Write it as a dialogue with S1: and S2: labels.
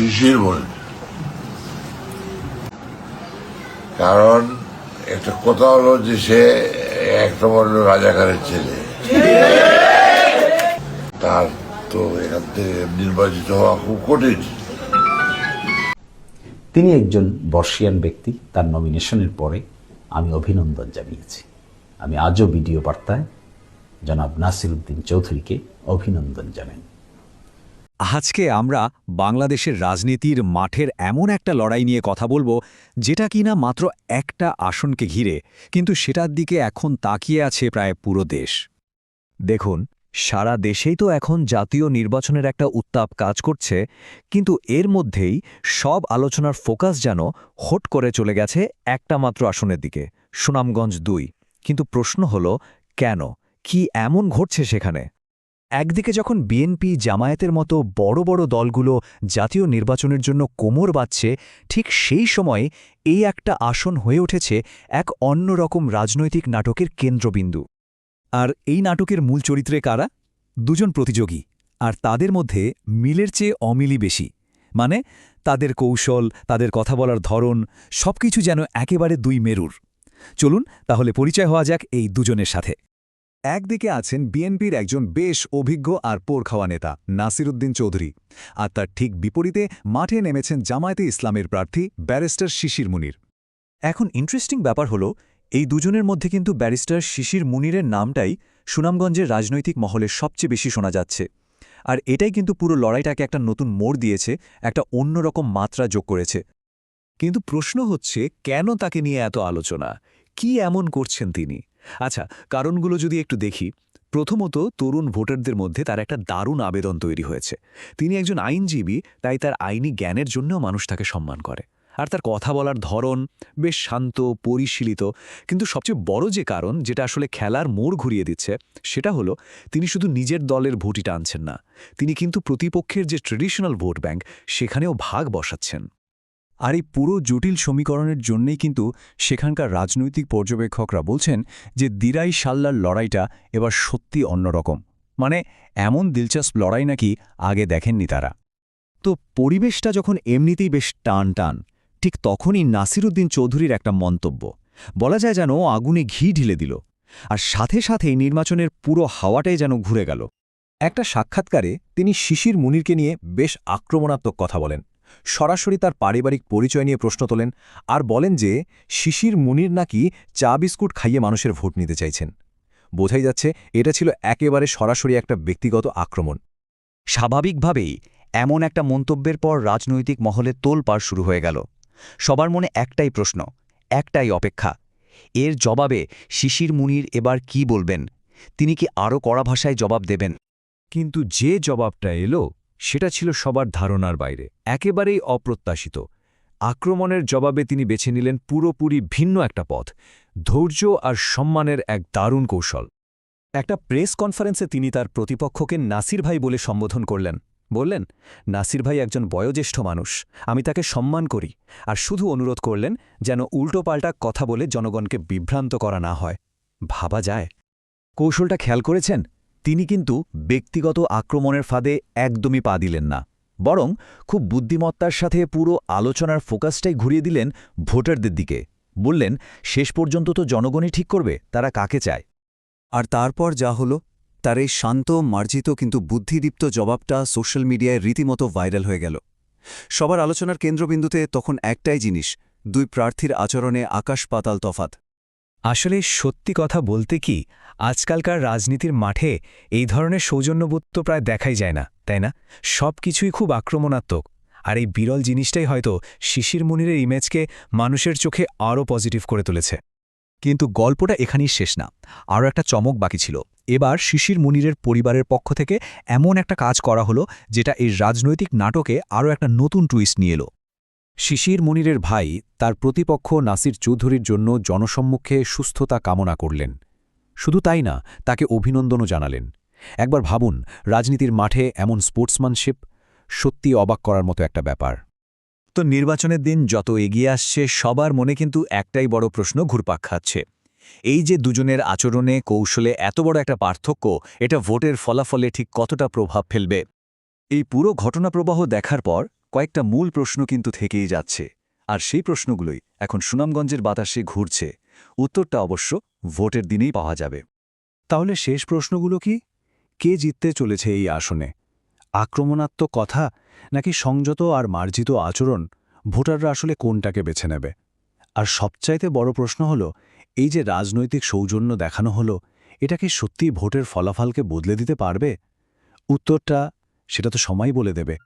S1: শিশির মনে কারণ একটা কথা হলো যে সে এক নম্বর হলো রাজাকারের ছেলে। তার তো এখান থেকে নির্বাচিত হওয়া খুব কঠিন।
S2: তিনি একজন বর্ষিয়ান ব্যক্তি। তার নমিনেশনের পরে আমি অভিনন্দন জানিয়েছি। আমি আজও ভিডিও বার্তায় জনাব নাসির উদ্দিন চৌধুরীকে অভিনন্দন জানাই।
S3: আজকে আমরা বাংলাদেশের রাজনীতির মাঠের এমন একটা লড়াই নিয়ে কথা বলব, যেটা কিনা মাত্র একটা আসনকে ঘিরে, কিন্তু সেটার দিকে এখন তাকিয়ে আছে প্রায় পুরো দেশ। দেখুন, সারা দেশেই তো এখন জাতীয় নির্বাচনের একটা উত্তাপ কাজ করছে, কিন্তু এর মধ্যেই সব আলোচনার ফোকাস যেন হট করে চলে গেছে একটা মাত্র আসনের দিকে, সুনামগঞ্জ দুই। কিন্তু প্রশ্ন হল, কেন? কি এমন ঘটছে সেখানে? একদিকে যখন বিএনপি জামায়াতের মতো বড় বড় দলগুলো জাতীয় নির্বাচনের জন্য কোমর বাচ্ছে ঠিক সেই সময়ে এই একটা আসন হয়ে উঠেছে এক অন্যরকম রাজনৈতিক নাটকের কেন্দ্রবিন্দু। আর এই নাটকের মূল চরিত্রে কারা? দুজন প্রতিযোগী, আর তাদের মধ্যে মিলের চেয়ে অমিলই বেশি। মানে তাদের কৌশল, তাদের কথা বলার ধরন, সবকিছু যেন একেবারে দুই মেরুর। চলুন তাহলে পরিচয় হওয়া যাক এই দুজনের সাথে। একদিকে আছেন বিএনপির একজন বেশ অভিজ্ঞ আর পোর খাওয়া নেতা, নাসিরুদ্দিন চৌধুরী। আর তার ঠিক বিপরীতে মাঠে নেমেছেন জামায়াতে ইসলামের প্রার্থী ব্যারিস্টার শিশির মুনির। এখন ইন্টারেস্টিং ব্যাপার হল, এই দুজনের মধ্যে কিন্তু ব্যারিস্টার শিশির মুনিরের নামটাই সুনামগঞ্জের রাজনৈতিক মহলে সবচেয়ে বেশি শোনা যাচ্ছে। আর এটাই কিন্তু পুরো লড়াইটাকে একটা নতুন মোড় দিয়েছে, একটা অন্যরকম মাত্রা যোগ করেছে। কিন্তু প্রশ্ন হচ্ছে, কেন তাকে নিয়ে এত আলোচনা? কি এমন করছেন তিনি? আচ্ছা কারণগুলো যদি একটু দেখি। প্রথমত, তরুণ ভোটারদের মধ্যে তার একটা দারুণ আবেদন তৈরি হয়েছে। তিনি একজন আইনজীবী, তাই তার আইনি জ্ঞানের জন্যও মানুষ তাকে সম্মান করে। আর তার কথা বলার ধরন বেশ শান্ত, পরিশীলিত। কিন্তু সবচেয়ে বড় যে কারণ, যেটা আসলে খেলার মোড় ঘুরিয়ে দিচ্ছে, সেটা হলো, তিনি শুধু নিজের দলের ভোটই টানছেন না। তিনি কিন্তু প্রতিপক্ষের যে ট্রেডিশনাল ভোট ব্যাংক সেখানেও ভাগ বসাচ্ছেন। আর এই পুরো জটিল সমীকরণের জন্যেই কিন্তু সেখানকার রাজনৈতিক পর্যবেক্ষকরা বলছেন যে দিরাই সাল্লার লড়াইটা এবার সত্যি অন্যরকম। মানে এমন দিলচাস্প লড়াই নাকি আগে দেখেননি তারা। তো পরিবেশটা যখন এমনিতেই বেশ টান টান ঠিক তখনই নাসিরুদ্দিন চৌধুরীর একটা মন্তব্য। বলা যায় যেন আগুনে ঘি ঢিলে দিল, আর সাথে সাথেই নির্বাচনের পুরো হাওয়াটাই যেন ঘুরে গেল। একটা সাক্ষাৎকারে তিনি শিশির মুনিরকে নিয়ে বেশ আক্রমণাত্মক কথা বলেন। সরাসরি তার পারিবারিক পরিচয় নিয়ে প্রশ্ন তোলেন আর বলেন যে শিশির মুনির নাকি চা বিস্কুট খাইয়ে মানুষের ভোট নিতে চাইছেন। বোঝাই যাচ্ছে এটা ছিল একেবারে সরাসরি একটা ব্যক্তিগত আক্রমণ। স্বাভাবিকভাবেই এমন একটা মন্তব্যের পর রাজনৈতিক মহলে তোলপাড় শুরু হয়ে গেল। সবার মনে একটাই প্রশ্ন, একটাই অপেক্ষা, এর জবাবে শিশির মুনির এবার কি বলবেন? তিনি কি আরও কড়া ভাষায় জবাব দেবেন? কিন্তু যে জবাবটা এলো সেটা ছিল সবার ধারণার বাইরে, একেবারেই অপ্রত্যাশিত। আক্রমণের জবাবে তিনি বেছে নিলেন পুরোপুরি ভিন্ন একটা পথ, ধৈর্য আর সম্মানের এক দারুণ কৌশল। একটা প্রেস কনফারেন্সে তিনি তার প্রতিপক্ষকে নাসির ভাই বলে সম্বোধন করলেন। বললেন, নাসির ভাই একজন বয়োজ্যেষ্ঠ মানুষ, আমি তাকে সম্মান করি আর শুধু অনুরোধ করলেন যেন উল্টোপাল্টা কথা বলে জনগণকে বিভ্রান্ত করা না হয়। ভাবা যায়? কৌশলটা খেয়াল করেছেন? তিনি কিন্তু ব্যক্তিগত আক্রমণের ফাঁদে একদমই পা দিলেন না, বরং খুব বুদ্ধিমত্তার সাথে পুরো আলোচনার ফোকাসটাই ঘুরিয়ে দিলেন ভোটারদের দিকে। বললেন, শেষ পর্যন্ত তো জনগণই ঠিক করবে, তারা কাকে চায়? আর তারপর যা হলো, তার এই শান্ত, মার্জিত, কিন্তু বুদ্ধিদীপ্ত জবাবটা সোশ্যাল মিডিয়ায় রীতিমতো ভাইরাল হয়ে গেল। সবার আলোচনার কেন্দ্রবিন্দুতে তখন একটাই জিনিস, দুই প্রার্থীর আচরণে আকাশ পাতাল তফাত। আসলে সত্যি কথা বলতে কি, আজকালকার রাজনীতির মাঠে এই ধরনের সৌজন্যবোধ তো প্রায় দেখাই যায় না, তাই না? সব কিছুই খুব আক্রমণাত্মক। আর এই বিরল জিনিসটাই হয়তো শিশির মুনিরের ইমেজকে মানুষের চোখে আরও পজিটিভ করে তুলেছে। কিন্তু গল্পটা এখানেই শেষ না। আরও একটা চমক বাকি ছিল। এবার শিশির মুনিরের পরিবারের পক্ষ থেকে এমন একটা কাজ করা হলো, যেটা এই রাজনৈতিক নাটকে আরও একটা নতুন টুইস্ট নিয়ে এলো। শিশির মনিরের ভাই তার প্রতিপক্ষ নাসির চৌধুরীর জন্য জনসম্মুখে সুস্থতা কামনা করলেন। শুধু তাই না, তাকে অভিনন্দনও জানালেন। একবার ভাবুন, রাজনীতির মাঠে এমন স্পোর্টসম্যানশিপ সত্যি অবাক করার মতো একটা ব্যাপার। তো নির্বাচনের দিন যত এগিয়ে আসছে, সবার মনে কিন্তু একটাই বড় প্রশ্ন ঘুরপাক খাচ্ছে। এই যে দুজনের আচরণে, কৌশলে এত বড় একটা পার্থক্য, এটা ভোটের ফলাফলে ঠিক কতটা প্রভাব ফেলবে? এই পুরো ঘটনাপ্রবাহ দেখার পর
S4: কয়েকটা মূল প্রশ্ন কিন্তু থেকেই যাচ্ছে। আর সেই প্রশ্নগুলোই এখন সুনামগঞ্জের বাতাসে ঘুরছে। উত্তরটা অবশ্য ভোটের দিনেই পাওয়া যাবে।
S3: তাহলে শেষ প্রশ্নগুলো কি? কে জিততে চলেছে এই আসনে? আক্রমণাত্মক কথা নাকি সংযত আর মার্জিত আচরণ? ভোটাররা আসলে কোনটাকে বেছে নেবে? আর সবচাইতে বড় প্রশ্ন হল, এই যে রাজনৈতিক সৌজন্য দেখানো হলো, এটা কি সত্যিই ভোটের ফলাফলকে বদলে দিতে পারবে? উত্তরটা সেটা তো সময় বলে দেবে।